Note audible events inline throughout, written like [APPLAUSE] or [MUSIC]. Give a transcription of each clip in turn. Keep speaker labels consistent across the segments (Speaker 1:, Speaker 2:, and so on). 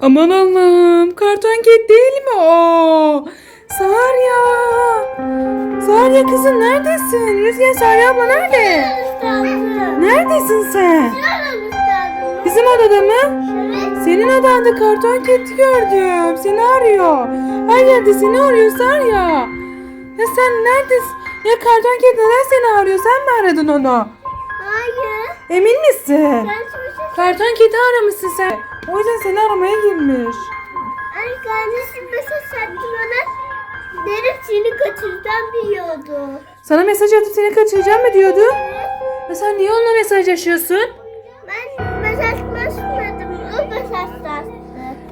Speaker 1: Aman Allah'ım karton ket değil mi o? Sarya. Sarya kızım neredesin? Rüzgar Sarya abla nerede? Neredesin sen? Bizim odada mı? Senin odanda karton keti gördüm. Seni arıyor. Her yerde seni arıyor Sarya. Ya sen neredesin? Ya karton ket neden seni arıyor? Sen mi aradın onu?
Speaker 2: Hayır.
Speaker 1: Emin misin?
Speaker 2: Ben şimdi
Speaker 1: Karton keti aramışsın sen. O yüzden seni aramaya girmiş.
Speaker 2: Ay kardeşim mesaj attı bana. Derim seni kaçıracağım diyordu.
Speaker 1: Sana mesaj atıp seni kaçıracağım mı diyordu? Ya sen niye onunla mesajlaşıyorsun?
Speaker 2: Ben mesajlaşmadım. O mesajlaştı.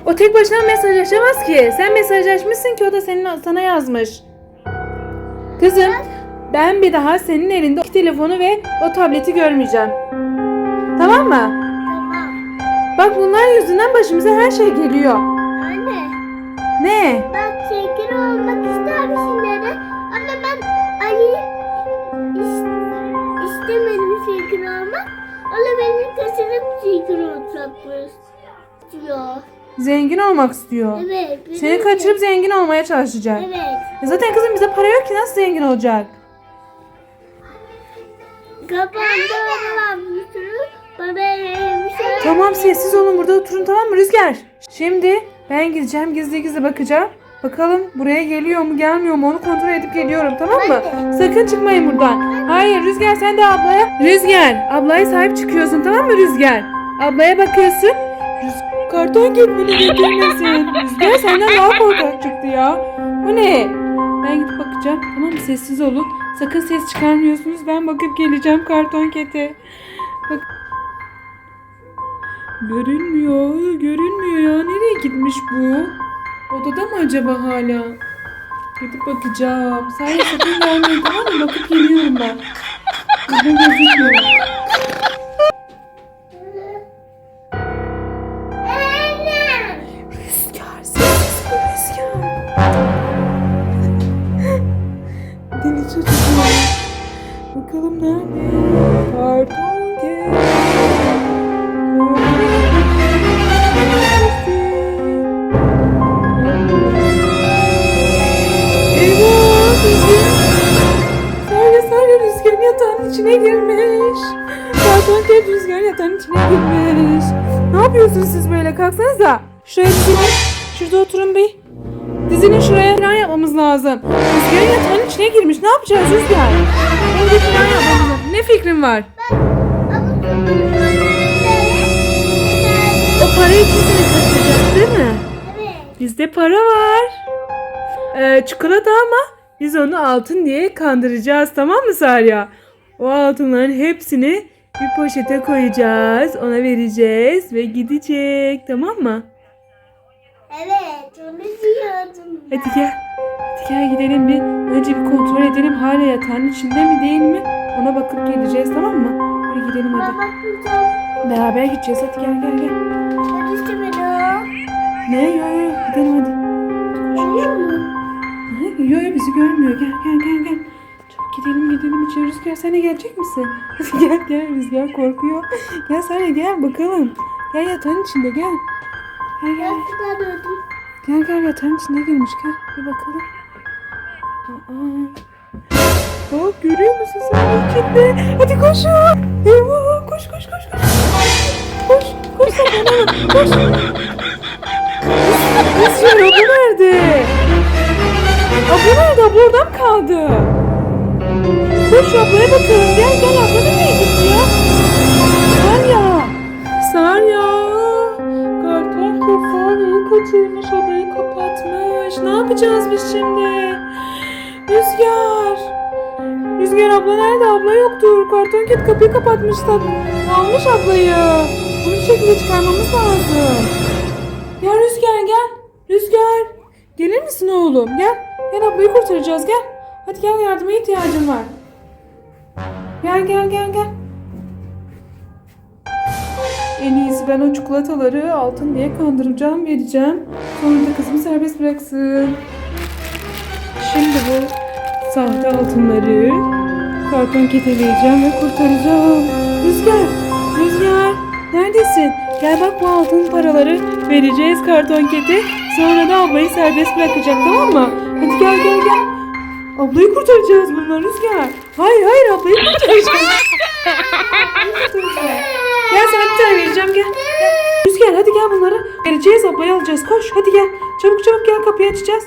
Speaker 1: O tek başına mesajlaşamaz ki. Sen mesajlaşmışsın ki o da senin sana yazmış. Kızım ben bir daha senin elinde o telefonu ve o tableti görmeyeceğim. Tamam mı? Bak bunlar yüzünden başımıza her şey geliyor.
Speaker 2: Anne.
Speaker 1: Ne?
Speaker 2: Ben sevgili olmak istermişim dedi. Ama ben Ali is, istemedim sevgili olmak. Da beni kaçırıp sevgili olacakmış diyor.
Speaker 1: Zengin olmak istiyor.
Speaker 2: Evet.
Speaker 1: Seni
Speaker 2: benim
Speaker 1: kaçırıp zengin olmaya çalışacak.
Speaker 2: Evet.
Speaker 1: E Zaten kızım bize para yok ki nasıl zengin olacak?
Speaker 2: Kapandı olan bir sürü şey.
Speaker 1: Tamam sessiz olun burada oturun tamam mı Rüzgar? Şimdi ben gideceğim gizli gizli bakacağım. Bakalım buraya geliyor mu gelmiyor mu onu kontrol edip geliyorum tamam mı? Sakın çıkmayın buradan. Hayır Rüzgar sen de ablaya. Rüzgar ablaya sahip çıkıyorsun tamam mı Rüzgar? Ablaya bakıyorsun. Rüzgar karton gitmeni getirmesin. Rüzgar senden daha korkak çıktı ya. Bu ne? Ben gidip bakacağım tamam mı sessiz olun. Sakın ses çıkarmıyorsunuz ben bakıp geleceğim karton kete. Bak Görünmüyor, görünmüyor ya. Nereye gitmiş bu? Odada mı acaba hala? Gidip bakacağım. Sen sakın gelmeyin tamam mı? Bakıp geliyorum ben. Burada gözükmüyor. Yatağın içine girmiş. Ne yapıyorsunuz siz böyle? Kalksanıza. Şuraya dizinin. Şurada oturun bir. Dizinin şuraya plan yapmamız lazım. Rüzgar'ın yatağın içine girmiş. Ne yapacağız Rüzgar? Burada plan yapmamız lazım. Ne fikrin var? O parayı için seni kaçıracak değil mi?
Speaker 2: Evet.
Speaker 1: Bizde para var. Ee, çikolata ama biz onu altın diye kandıracağız tamam mı Sarya? O altınların hepsini bir poşete koyacağız. Ona vereceğiz ve gidecek tamam mı?
Speaker 2: Evet, onu diyordum. ben.
Speaker 1: Hadi gel. Hadi gel gidelim bir. Önce bir kontrol edelim hala yatağın içinde mi değil mi? Ona bakıp geleceğiz tamam mı? Hadi gidelim hadi.
Speaker 2: bakmayacağım.
Speaker 1: Beraber gideceğiz hadi gel gel gel.
Speaker 2: Ben.
Speaker 1: Ne yo yo gidelim hadi.
Speaker 2: Görüyor?
Speaker 1: Hı, Yo yo bizi görmüyor. Gel gel gel gel. Gidelim gidelim içeri Rüzgar sen de gelecek misin? [LAUGHS] gel gel Rüzgar korkuyor. Gel sen de gel bakalım. Gel yatağın içinde gel. Gel gel.
Speaker 2: öldüm.
Speaker 1: Gel gel yatağın içine girmiş gel. Bir bakalım. Aa. Bak görüyor musun sen içinde? Hadi koşun. Eyvah koş koş koş koş. Koş koş saklanalım koş. Rüzgar abla nerede? Abla nerede? Abla orada mı kaldı? Ablaya bakalım. Gel gel abla nereye gitti ya? Sarya. Sarya. Karton kız Sarya'yı kaçırmış odayı kapatmış. Ne yapacağız biz şimdi? Rüzgar. Rüzgar abla nerede? Abla yoktur. Karton kit kapıyı kapatmış da almış ablayı. Bunu şekilde çıkarmamız lazım. Ya Rüzgar gel. Rüzgar. Gelir misin oğlum? Gel. Gel ablayı kurtaracağız gel. Hadi gel yardıma ihtiyacım var. Gel gel gel gel. En iyisi ben o çikolataları altın diye kandıracağım, vereceğim. Sonra da kızımı serbest bıraksın. Şimdi bu sahte altınları karton kete vereceğim ve kurtaracağım. Rüzgar, Rüzgar neredesin? Gel bak bu altın paraları vereceğiz karton kete. Sonra da ablayı serbest bırakacak tamam mı? Hadi gel gel gel. Ablayı kurtaracağız bunlar Rüzgar. Hayır hayır ablayı kurtaracağız. Ablayı kurtaracağız. Gel sana bir tane vereceğim gel. gel. Rüzgar hadi gel bunları. Vereceğiz ablayı alacağız. Koş hadi gel. Çabuk çabuk gel kapıyı açacağız.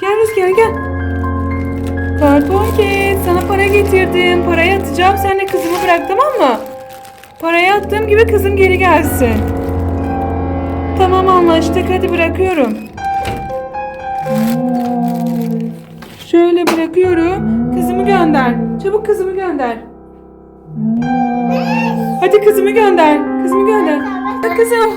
Speaker 1: Gel Rüzgar gel. Karton ket sana para getirdim. Parayı atacağım. Sen de kızımı bırak tamam mı? Parayı attığım gibi kızım geri gelsin. Tamam anlaştık. Hadi bırakıyorum. Şöyle bırakıyorum. Kızımı gönder. Çabuk kızımı gönder. Hadi kızımı gönder. Kızımı gönder. Kızım.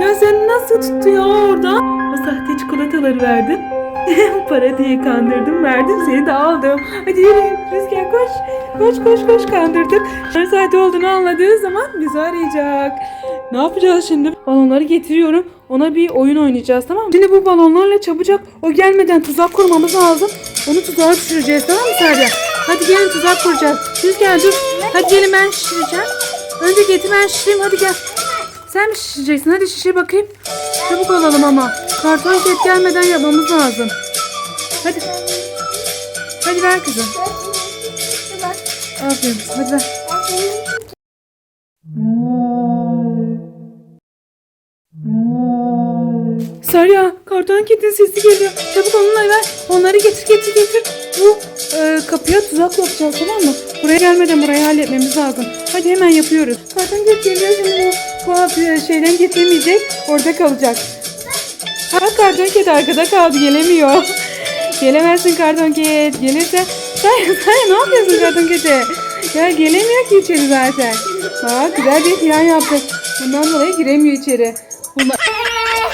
Speaker 1: Ya sen nasıl tuttu ya orada? O sahte çikolataları verdim. [LAUGHS] Para diye kandırdım verdim seni de aldım. Hadi yürü Rüzgar koş. Koş koş koş kandırdık. Her sahte olduğunu anladığı zaman bizi arayacak. Ne yapacağız şimdi? Balonları getiriyorum. Ona bir oyun oynayacağız tamam mı? Şimdi bu balonlarla çabucak o gelmeden tuzak kurmamız lazım. Onu tuzağa düşüreceğiz tamam mı Serya? Hadi gelin tuzak kuracağız. Rüzgar dur. Hadi gelin ben şişireceğim. Önce getir ben şişireyim hadi gel. Sen mi şişireceksin? Hadi şişir bakayım. Çabuk olalım ama. Karton ket gelmeden yapmamız lazım. Hadi. Hadi ver kızım. Aferin hadi ver. Karton ketin sesi geliyor. Çabuk onunla ver. Onları getir getir getir. Bu e, kapıya tuzak yapacağız tamam mı? Buraya gelmeden burayı halletmemiz lazım. Hadi hemen yapıyoruz. Karton ket geliyor şimdi bu, bu e, şeyden getirmeyecek. Orada kalacak. Ha karton ket arkada kaldı gelemiyor. [LAUGHS] Gelemezsin karton ket. Gelirse sen, sen ne yapıyorsun karton kete? Ya gelemiyor ki içeri zaten. Bak güzel bir plan yaptık. Bundan dolayı giremiyor içeri. Bunlar...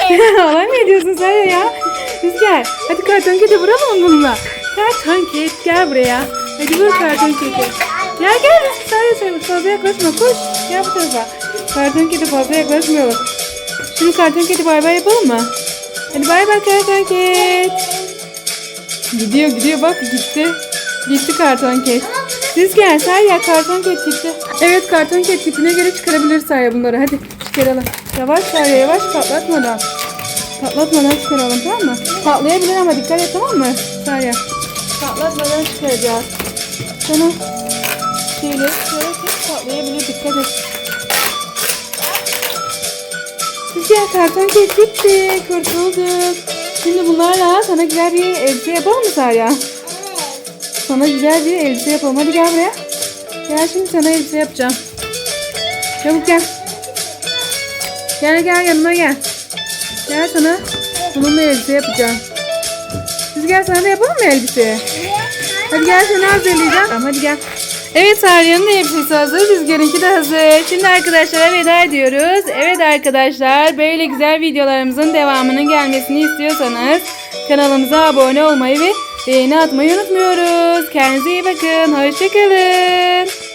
Speaker 1: [LAUGHS] Alay mı ediyorsun sen ya? Rüzgar hadi karton kete vuralım bununla? Karton ket gel buraya. Hadi vur karton kete. Gel gel sen fazla yaklaşma koş. Gel bu tarafa. Karton kete fazla yaklaşmıyor. Şimdi karton kete bay bay yapalım mı? Hadi bay bay karton ket. Gidiyor gidiyor bak gitti. Gitti karton ket. Rüzgar Serya karton ket gitti. Evet karton ket tipine göre çıkarabiliriz Serya bunları. Hadi çıkaralım. Yavaş Serya yavaş patlatmadan. Patlatmadan çıkaralım tamam mı? Patlayabilir ama dikkat et tamam mı Serya? Patlatmadan çıkaracağız. Sana şeyleri tut, patlayabilir dikkat et. Rüzgar karton ket gitti. Kurtulduk. Şimdi bunlarla sana güzel bir elbise yapalım mı Serya? Sana güzel bir elbise yapalım. Hadi gel buraya. Gel şimdi sana elbise yapacağım. Çabuk gel. Gel gel yanıma gel. Gel sana bununla elbise yapacağım. Rüzgar sana da yapalım mı elbise? Hadi gel seni hazırlayacağım. Tamam hadi gel. Evet Sarya'nın elbisesi hazır. Rüzgar'ınki de hazır. Şimdi arkadaşlara veda ediyoruz. Evet arkadaşlar böyle güzel videolarımızın devamının gelmesini istiyorsanız kanalımıza abone olmayı ve beğeni atmayı unutmuyoruz. Kendinize iyi bakın. Hoşçakalın.